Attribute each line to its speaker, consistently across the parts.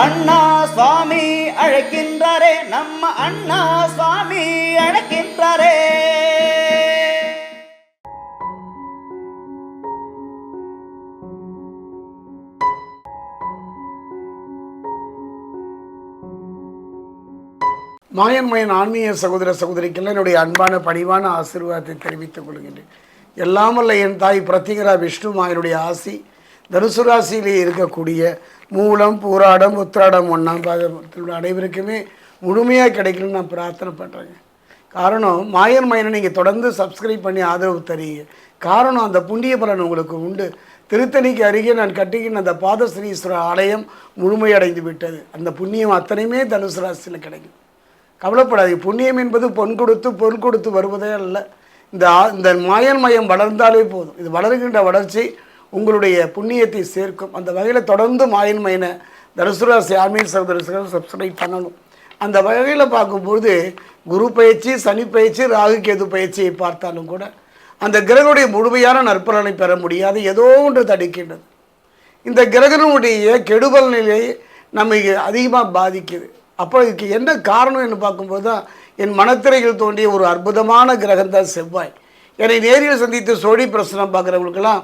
Speaker 1: அண்ணா சுவாமி அழைக்கின்றாரே நம்ம அண்ணா சுவாமி அழைக்கின்றாரே.
Speaker 2: மாயன் ஆன்மீக சகோதர சகோதரிக்கெல்லாம் என்னுடைய அன்பான பணிவான ஆசீர்வாதத்தை தெரிவித்துக் கொள்கின்றேன். எல்லாம் வல்ல என் தாய் பிரத்திகரா விஷ்ணு மாயனுடைய ஆசி. தனுசு ராசியிலே இருக்கக்கூடிய மூலம் பூராடம் உத்திராடம் ஒன்றாம் பாதத்தில் அனைவருக்குமே முழுமையாக கிடைக்கணும்னு நான் பிரார்த்தனை பண்ணுறேங்க காரணம் மாயன் மயனை நீங்கள் தொடர்ந்து சப்ஸ்கிரைப் பண்ணி ஆதரவு தரீங்க. காரணம் அந்த புண்ணிய பலன் உங்களுக்கு உண்டு. திருத்தணிக்கு அருகே நான் கட்டுகின்ற அந்த பாதஸ்ரீஸ்வரர் ஆலயம் முழுமையடைந்து விட்டது. அந்த புண்ணியம் அத்தனையுமே தனுசு ராசியில் கிடைக்கும். கவலைப்படாது புண்ணியம் என்பது பொன் கொடுத்து பொருள் கொடுத்து வருவதே அல்ல. இந்த இந்த மாயன் மயம் வளர்ந்தாலே போதும். இது வளர்கின்ற வளர்ச்சி உங்களுடைய புண்ணியத்தை சேர்க்கும். அந்த வகையில் தொடர்ந்து மாயின் மயனை தனுசுராசி ஆன்மீக சகோதரர்கள் சப்ஸ்கிரைப் பண்ணணும். அந்த வகையில் பார்க்கும்போது குரு பயிற்சி சனி பயிற்சி ராகு கேது பயிற்சியை பார்த்தாலும் கூட அந்த கிரகனுடைய முழுமையான நற்பலனை பெற முடியாது. ஏதோ ஒன்று தடுக்கின்றது. இந்த கிரகனுடைய கெடுபல் நிலையை நம்மை அதிகமாக பாதிக்குது. அப்போ இதுக்கு என்ன காரணம் என்று பார்க்கும்போது தான் என் மனத்திரையில் தோன்றிய ஒரு அற்புதமான கிரகம் தான் செவ்வாய். என்னை நேரில் சந்தித்து சோழி பிரசனம் பார்க்குறவங்களுக்கெல்லாம்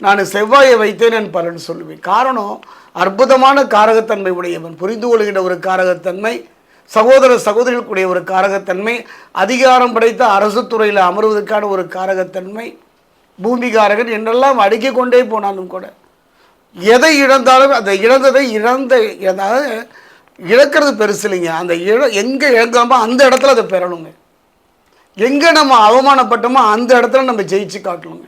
Speaker 2: நான் செவ்வாயை வைத்தே நான் பலன் சொல்லுவேன். காரணம் அற்புதமான காரகத்தன்மை உடையவன் புரிந்து கொள்கின்ற ஒரு காரகத்தன்மை சகோதர சகோதரிகளுக்குடைய ஒரு காரகத்தன்மை அதிகாரம் படைத்த அரசு துறையில் அமர்வதற்கான ஒரு காரகத்தன்மை பூமிகாரகன் என்றெல்லாம் அடுக்கிக் கொண்டே போனாலும் கூட எதை இழந்தாலும் அந்த இழந்ததை இழந்த அதாவது இழக்கிறது பெருசு இல்லைங்க. அந்த இழ எங்கே இழந்தோமோ அந்த இடத்துல அதை பெறணுங்க. எங்கே நம்ம அவமானப்பட்டோமோ அந்த இடத்துல நம்ம ஜெயிச்சு காட்டணுங்க.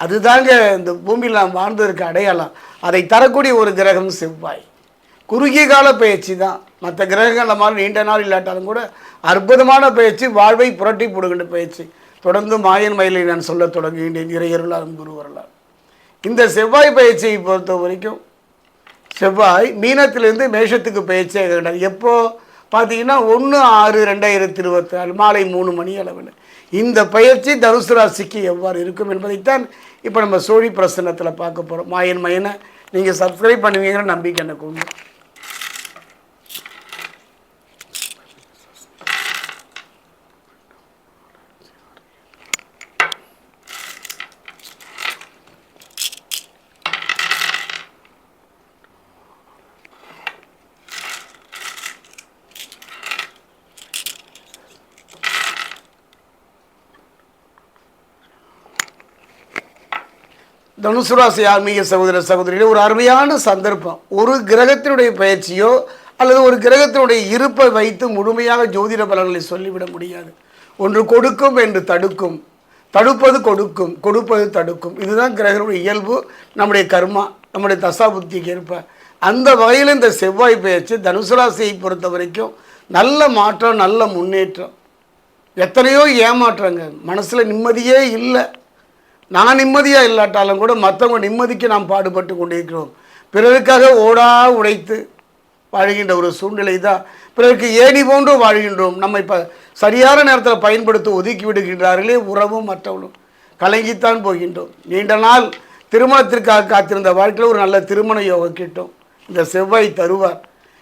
Speaker 2: அதுதாங்க இந்த பூமியில் நாம் வாழ்ந்ததற்கு அடையாளம். அதை தரக்கூடிய ஒரு கிரகம் செவ்வாய். குறுகிய கால பயிற்சி தான். மற்ற கிரகங்களை மாதிரி நீண்ட நாள் இல்லாட்டாலும் கூட அற்புதமான பயிற்சி வாழ்வை புரட்டி போடுகின்ற பயிற்சி. தொடர்ந்து மாயன் மயிலை நான் சொல்ல தொடங்குகின்றேன் இறையர்களாலும் குருவர்களால் இந்த செவ்வாய் பயிற்சியை பொறுத்த வரைக்கும் செவ்வாய் மீனத்திலிருந்து மேஷத்துக்கு பயிற்சியாக எப்போது பார்த்தீங்கன்னா ஒன்று ஆறு ரெண்டாயிரத்தி இருபத்தி நாலு மாலை மூணு மணி அளவில். இந்த பயிற்சி தனுசு ராசிக்கு எவ்வாறு இருக்கும் என்பதைத்தான் இப்போ நம்ம சோழி பிரசன்னத்தில் பார்க்க போகிறோம் மாயன் மயனை நீங்கள் சப்ஸ்கிரைப் பண்ணுவீங்கிற நம்பிக்கை எனக்கு உண்டு. தனுசு ராசி ஆன்மீக சகோதர சகோதரிகளே ஒரு அருமையான சந்தர்ப்பம். ஒரு கிரகத்தினுடைய பயிற்சியோ அல்லது ஒரு கிரகத்தினுடைய இருப்பை வைத்து முழுமையாக ஜோதிட பலன்களை சொல்லிவிட முடியாது. ஒன்று கொடுக்கும் என்று தடுக்கும். தடுப்பது கொடுக்கும். கொடுப்பது தடுக்கும். இதுதான் கிரகனுடைய இயல்பு நம்முடைய கர்மா நம்முடைய தசா புத்திக்கு ஏற்ப. அந்த வகையில் இந்த செவ்வாய் பயிற்சி தனுசு ராசியை பொறுத்த வரைக்கும் நல்ல மாற்றம் நல்ல முன்னேற்றம். எத்தனையோ ஏமாற்றங்க மனசில் நிம்மதியே இல்லை. நான் நிம்மதியாக இல்லாட்டாலும் கூட மற்றவங்க நிம்மதிக்கு நாம் பாடுபட்டு கொண்டிருக்கிறோம். பிறருக்காக ஓடா உழைத்து வாழ்கின்ற ஒரு சூழ்நிலை தான். பிறருக்கு ஏணி போன்று வாழ்கின்றோம். நம்ம இப்போ சரியான நேரத்தில் பயன்படுத்தி ஒதுக்கி விடுகின்றார்களே உறவும் மற்றவர்களும் கலங்கித்தான் போகின்றோம். நீண்ட நாள் திருமணத்திற்காக காத்திருந்த வாழ்க்கையில் ஒரு நல்ல திருமண யோகம் கிட்டும். இந்த செவ்வாய் தருவார்.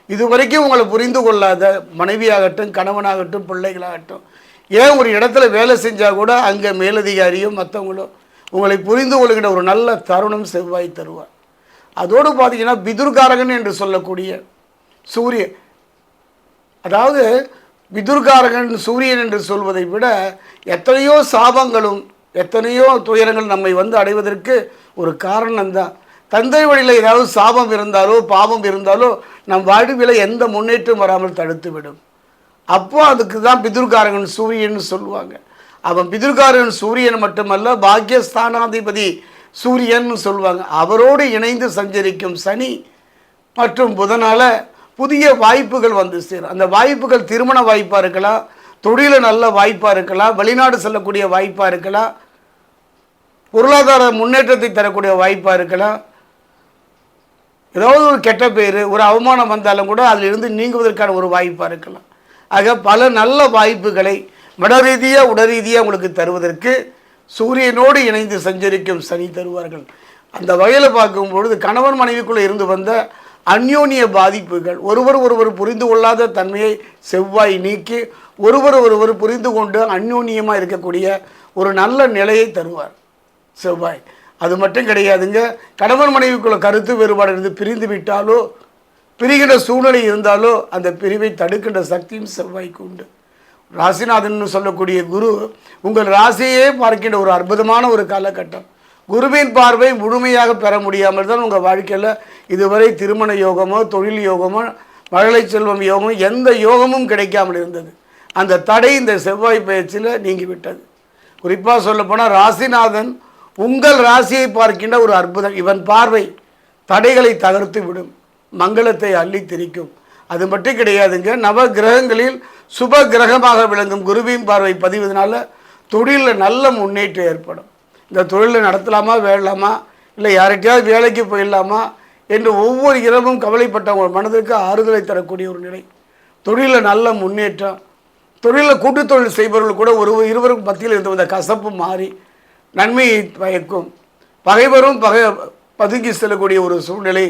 Speaker 2: இதுவரைக்கும் உங்களை புரிந்து கொள்ளாத மனைவியாகட்டும் கணவனாகட்டும் பிள்ளைகளாகட்டும் ஏன் ஒரு இடத்துல வேலை செஞ்சால் கூட அங்கே மேலதிகாரியும் மற்றவங்களும் உங்களை புரிந்து கொள்கிற ஒரு நல்ல தருணம் செவ்வாய் தருவார். அதோடு பார்த்தீங்கன்னா பிதுர்காரகன் என்று சொல்லக்கூடிய சூரியன். அதாவது பிதுர்காரகன் சூரியன் என்று சொல்வதை விட எத்தனையோ சாபங்களும் எத்தனையோ துயரங்கள் நம்மை வந்து அடைவதற்கு ஒரு காரணம்தான் தந்தை வழியில் ஏதாவது சாபம் இருந்தாலோ பாவம் இருந்தாலோ நம் வாழ்வில் எந்த முன்னேற்றம் வராமல் தடுத்துவிடும். அப்போது அதுக்கு தான் பிதுர்காரகன் சூரியன் சொல்லுவாங்க. அவன் பிதுர்காரன் சூரியன் மட்டுமல்ல பாக்யஸ்தானாதிபதி சூரியன் சொல்லுவாங்க அவரோடு இணைந்து சஞ்சரிக்கும் சனி மற்றும் புதனால் புதிய வாய்ப்புகள் வந்து சேரும். அந்த வாய்ப்புகள் திருமண வாய்ப்பாக இருக்கலாம் தொழில நல்ல வாய்ப்பாக இருக்கலாம் வெளிநாடு செல்லக்கூடிய வாய்ப்பாக இருக்கலாம் பொருளாதார முன்னேற்றத்தை தரக்கூடிய வாய்ப்பாக இருக்கலாம். ஏதாவது ஒரு கெட்ட பேர் ஒரு அவமானம் வந்தாலும் கூட அதிலிருந்து நீங்குவதற்கான ஒரு வாய்ப்பாக இருக்கலாம். ஆக பல நல்ல வாய்ப்புகளை மன ரீதியாக உடல் ரீதியாக உங்களுக்கு தருவதற்கு சூரியனோடு இணைந்து சஞ்சரிக்கும் சனி தருவார்கள். அந்த வகையில் பார்க்கும்பொழுது கணவன் மனைவிக்குள்ளே இருந்து வந்த அந்யோன்ய பாதிப்புகள் ஒருவர் ஒருவர் புரிந்து கொள்ளாத தன்மையை செவ்வாய் நீக்கி ஒருவர் ஒருவர் புரிந்து கொண்டு அந்யோன்யமாக இருக்கக்கூடிய ஒரு நல்ல நிலையை தருவார் செவ்வாய். அது மட்டும் கிடையாதுங்க கணவன் மனைவிக்குள்ள கருத்து வேறுபாடு இருந்து பிரிந்து விட்டாலோ பிரிகின்ற சூழ்நிலை இருந்தாலோ அந்த பிரிவை தடுக்கின்ற சக்தியும் செவ்வாய்க்கு உண்டு. ராசிநாதன் சொல்லக்கூடிய குரு உங்கள் ராசியே பார்க்கின்ற ஒரு அற்புதமான ஒரு காலகட்டம். குருவின் பார்வை முழுமையாக பெற முடியாமல் தான் உங்கள் வாழ்க்கையில் இதுவரை திருமண யோகமோ தொழில் யோகமோ மழலை செல்வம் யோகமோ எந்த யோகமும் கிடைக்காமல் இருந்தது. அந்த தடை இந்த செவ்வாய் பயிற்சியில் நீங்கி விட்டது. குறிப்பாக சொல்லப்போனால் ராசிநாதன் உங்கள் ராசியை பார்க்கின்ற ஒரு அற்புதம். இவன் பார்வை தடைகளை தகர்த்து விடும். மங்களத்தை அள்ளி திரிக்கும். அது மட்டும் கிடையாதுங்க. நவ கிரகங்களில் சுப கிரகமாக விளங்கும் குருவின் பார்வை பதிவதனால தொழிலில் நல்ல முன்னேற்றம் ஏற்படும். இந்த தொழிலை நடத்தலாமா வேடலாமா இல்லை யார்கிட்டயாவது வேலைக்கு போயிடலாமா என்று ஒவ்வொரு இரவும் கவலைப்பட்டவங்க மனதிற்கு ஆறுதலை தரக்கூடிய ஒரு நிலை. தொழிலில் நல்ல முன்னேற்றம். தொழிலில் கூட்டுத் தொழில் செய்பவர்கள் கூட ஒரு இருவரும் மத்தியில் இருந்து வந்த கசப்பு மாறி நன்மையை பயக்கும். பகைவரும் பகை பதுங்கி செல்லக்கூடிய ஒரு சூழ்நிலை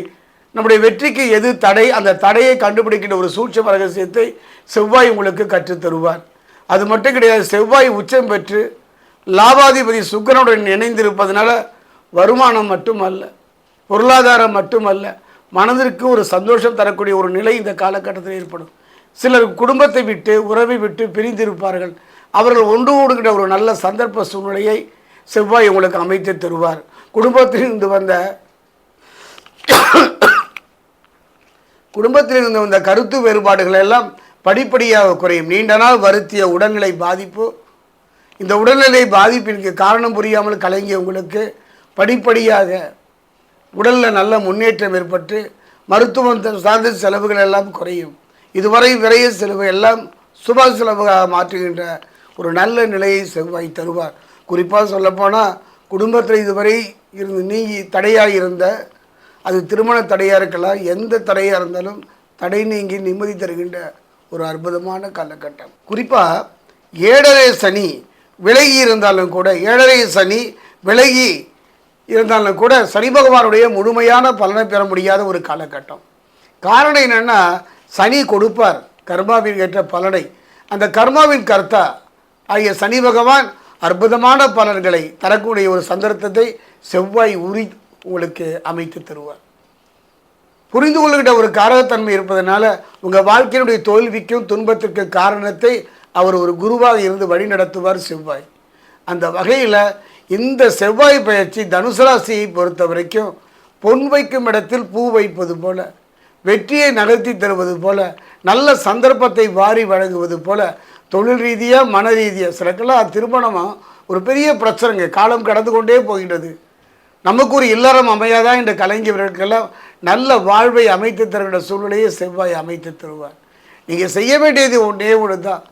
Speaker 2: நம்முடைய வெற்றிக்கு எது தடை அந்த தடையை கண்டுபிடிக்கின்ற ஒரு சூட்சம ரகசியத்தை செவ்வாய் உங்களுக்கு கற்றுத் தருவார். அது மட்டும் கிடையாது செவ்வாய் உச்சம் பெற்று லாபாதிபதி சுக்கரனுடன் இணைந்திருப்பதனால வருமானம் மட்டுமல்ல பொருளாதாரம் மட்டுமல்ல மனதிற்கு ஒரு சந்தோஷம் தரக்கூடிய ஒரு நிலை இந்த காலகட்டத்தில் ஏற்படும். சிலர் குடும்பத்தை விட்டு உறவை விட்டு பிரிந்திருப்பார்கள். அவர்கள் ஒன்று கூடுகின்ற ஒரு நல்ல சந்தர்ப்ப சூழ்நிலையை செவ்வாய் உங்களுக்கு அமைத்து தருவார். குடும்பத்திலிருந்து வந்த குடும்பத்தில் இருந்த இந்த கருத்து வேறுபாடுகள் எல்லாம் படிப்படியாக குறையும். நீண்ட நாள் வருத்திய உடல்நிலை பாதிப்பு. இந்த உடல்நிலை பாதிப்பிற்கு காரணம் புரியாமல் கலங்கிய உங்களுக்கு படிப்படியாக உடலில் நல்ல முன்னேற்றம் ஏற்பட்டு மருத்துவம் சார்ந்த செலவுகள் எல்லாம் குறையும். இதுவரை விரைய செலவு எல்லாம் சுப செலவுகளாக மாற்றுகின்ற ஒரு நல்ல நிலையை செவ்வாய் தருவார். குறிப்பாக சொல்லப்போனால் குடும்பத்தில் இதுவரை இருந்து நீங்கி தடையாக இருந்த அது திருமண தடையாக இருக்கலாம் எந்த தடையாக இருந்தாலும் தடை நீங்கி நிம்மதி தருகின்ற ஒரு அற்புதமான காலகட்டம். குறிப்பாக ஏழரை சனி விலகி இருந்தாலும் கூட ஏழரை சனி விலகி இருந்தாலும் கூட சனி பகவானுடைய முழுமையான பலனை பெற முடியாத ஒரு காலகட்டம். காரணம் என்னென்னா சனி கொடுப்பார் கர்மாவின் ஏற்ற பலனை. அந்த கர்மாவின் கர்த்தா ஆகிய சனி பகவான் அற்புதமான பலன்களை தரக்கூடிய ஒரு சந்தர்ப்பத்தை செவ்வாய் உரி உங்களுக்கு அமைத்து தருவார். புரிந்து கொள்கின்ற ஒரு காரகத்தன்மை இருப்பதனால உங்கள் வாழ்க்கையினுடைய தோல்விக்கும் துன்பத்திற்கு காரணத்தை அவர் ஒரு குருவாக இருந்து வழி நடத்துவார் செவ்வாய். அந்த வகையில் இந்த செவ்வாய் பயிற்சி தனுசு ராசியை பொறுத்த வரைக்கும் பொன் வைக்கும் இடத்தில் பூ வைப்பது போல வெற்றியை நகர்த்தி தருவது போல நல்ல சந்தர்ப்பத்தை வாரி வழங்குவது போல தொழில் ரீதியாக மன ரீதியாக சிலக்கெல்லாம் திருமணமாக ஒரு பெரிய பிரச்சனைங்க. காலம் கடந்து கொண்டே போகின்றது. நமக்கு ஒரு இல்லறம் அமையாதா என்று கலங்கியவர்களுக்கெல்லாம் நல்ல வாழ்வை அமைத்து தருகிற சூழ்நிலையை செவ்வாய் அமைத்து தருவார். நீங்கள் செய்ய வேண்டியது ஒன்றே ஒன்று தான்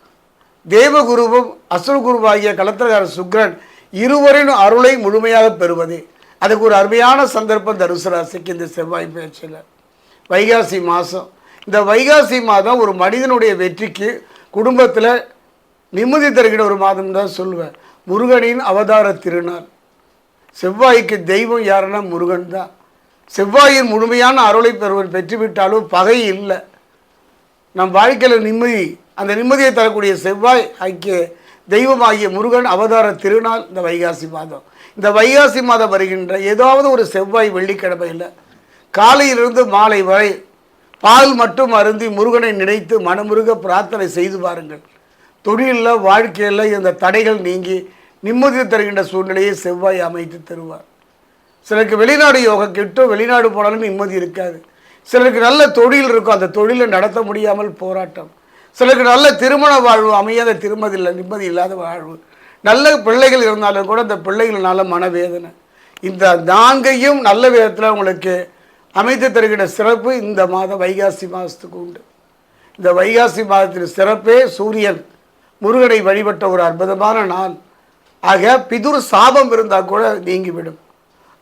Speaker 2: தேவகுருவும் அசுரகுருவாகிய கலத்திரகார சுக்ரன் இருவரின் அருளை முழுமையாக பெறுவது. அதுக்கு ஒரு அருமையான சந்தர்ப்பம் தனுசு ராசிக்கு இந்த செவ்வாய் பேச்சில். வைகாசி மாதம் இந்த வைகாசி மாதம் ஒரு மனிதனுடைய வெற்றிக்கு குடும்பத்தில் நிம்மதி தருகிற ஒரு மாதம் தான் சொல்லுவேன். முருகனின் அவதார திருநாள். செவ்வாய்க்கு தெய்வம் யாருன்னா முருகன் தான். செவ்வாயின் முழுமையான அருளை பெறுவன் பெற்றுவிட்டாலும் பகை இல்லை. நம் வாழ்க்கையில் நிம்மதி அந்த நிம்மதியை தரக்கூடிய செவ்வாய் ஐக்கிய தெய்வமாகிய முருகன் அவதார திருநாள் இந்த வைகாசி மாதம். இந்த வைகாசி மாதம் வருகின்ற ஏதாவது ஒரு செவ்வாய் வெள்ளிக்கிழமையில் காலையிலிருந்து மாலை வரை பால் மட்டும் அருந்தி முருகனை நினைத்து மனமுருக பிரார்த்தனை செய்து பாருங்கள். தொழிலில் வாழ்க்கையில் இந்த தடைகள் நீங்கி நிம்மதி தருகின்ற சூழ்நிலையை செவ்வாய் அமைத்து தருவார். சிலருக்கு வெளிநாடு யோகம் கிட்டும் வெளிநாடு போனாலும் நிம்மதி இருக்காது. சிலருக்கு நல்ல தொழில் இருக்கும் அந்த தொழிலை நடத்த முடியாமல் போராட்டம். சிலருக்கு நல்ல திருமண வாழ்வு அமையாத திருமதி இல்லை நிம்மதி இல்லாத வாழ்வு. நல்ல பிள்ளைகள் இருந்தாலும் கூட அந்த பிள்ளைகள்னால மனவேதனை. இந்த நான்கையும் நல்ல விதத்தில் உங்களுக்கு அமைத்து தருகின்ற சிறப்பு இந்த மாதம் வைகாசி மாதத்துக்கு உண்டு. இந்த வைகாசி மாதத்தின் சிறப்பே சூரியன். முருகனை வழிபட்ட ஒரு அற்புதமான நாள். ஆக பிதுர் சாபம் இருந்தால் கூட நீங்கிவிடும்.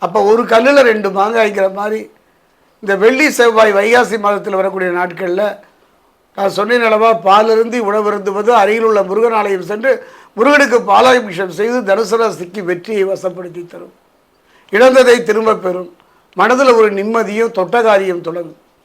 Speaker 2: அப்போ ஒரு கல்லில் ரெண்டு மாங்காய்க்கிற மாதிரி இந்த வெள்ளி செவ்வாய் வைகாசி மாதத்தில் வரக்கூடிய நாட்களில் நான் சொன்னேன் அளவாக பாலிருந்து உணவருந்துவது அருகில் உள்ள முருகன் ஆலயம் சென்று முருகனுக்கு பாலாபிஷேகம் செய்து தனுசராசிக்கு வெற்றியை வசப்படுத்தி தரும். இழந்ததை திரும்ப பெறும். மனதில் ஒரு நிம்மதியும் தொட்டகாரியம் தொடங்கும்.